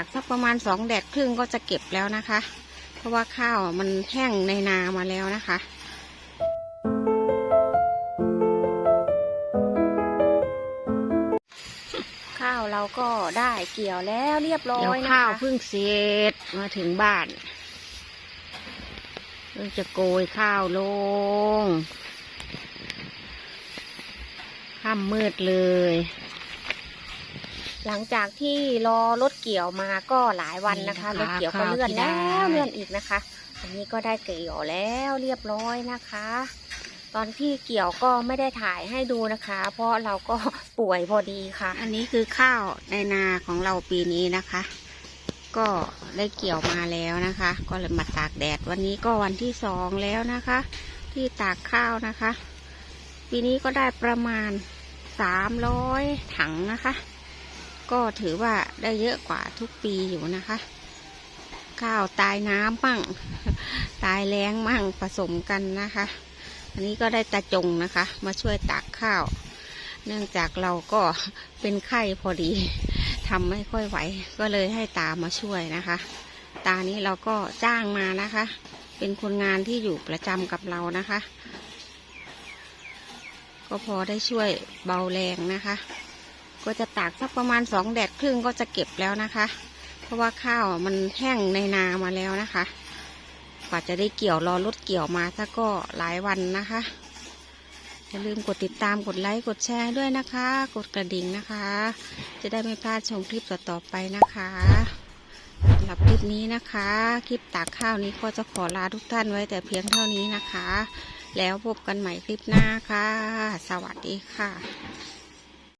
ากสักประมาณสองแดดครึ่งก็จะเก็บแล้วนะคะ เพราะว่าข้าวมันแห้งในนามาแล้วนะคะข้าวเราก็ได้เกี่ยวแล้วเรียบร้อยเดี๋ยวนะคะข้าวเพิ่งเสร็จมาถึงบ้านเพิ่งจะโกยข้าวลงค่ำมืดเลย หลังจากที่รอรถเกี่ยวมาก็หลายวันนะคะนี่รนะคะถเกี่ยวก็เลื่อนข้าวที่แล้วได้เลื่อนอีกนะคะ อันนี้ก็ได้เกี่ยวแล้วเรียบร้อยนะคะ ตอนที่เกี่ยวก็ไม่ได้ถ่ายให้ดูนะคะ เพราะเราก็ป่วยพอดีค่ะ อันนี้คือข้าวในนาของเราปีนี้นะคะ ก็ได้เกี่ยวมาแล้วนะคะ ก็เลยมาตากแดดวันนี้ก็วันที่สองแล้วนะคะ ที่ตากข้าวนะคะ ปีนี้ก็ได้ประมาณสามร้อยถังนะคะ ก็ถือว่าได้เยอะกว่าทุกปีอยู่นะคะ ข้าวตายน้ำมั่ง ตายแรงมั่งผสมกันนะคะ อันนี้ก็ได้ตาจงนะคะ มาช่วยตากข้าว เนื่องจากเราก็เป็นไข้พอดีทำไม่ค่อยไหว ก็เลยให้ตามาช่วยนะคะ ตานี้เราก็จ้างมานะคะ เป็นคนงานที่อยู่ประจำกับเรานะคะ ก็พอได้ช่วยเบาแรงนะคะ ก็จะตากสักประมาณสองแดดครึ่งก็จะเก็บแล้วนะคะ เพราะว่าข้าวมันแห้งในนามาแล้วนะคะ กว่าจะได้เกี่ยวรอรถเกี่ยวมาถ้าก็หลายวันนะคะอย่าลืมกดติดตามกดไลค์กดแชร์ด้วยนะคะ กดกระดิ่งนะคะ จะได้ไม่พลาดชมคลิปต่อๆไปนะคะสำหรับคลิปนี้นะคะ คลิปตากข้าวนี้ก็จะขอลาทุกท่านไว้แต่เพียงเท่านี้นะคะ แล้วพบกันใหม่คลิปหน้าค่ะ สวัสดีค่ะ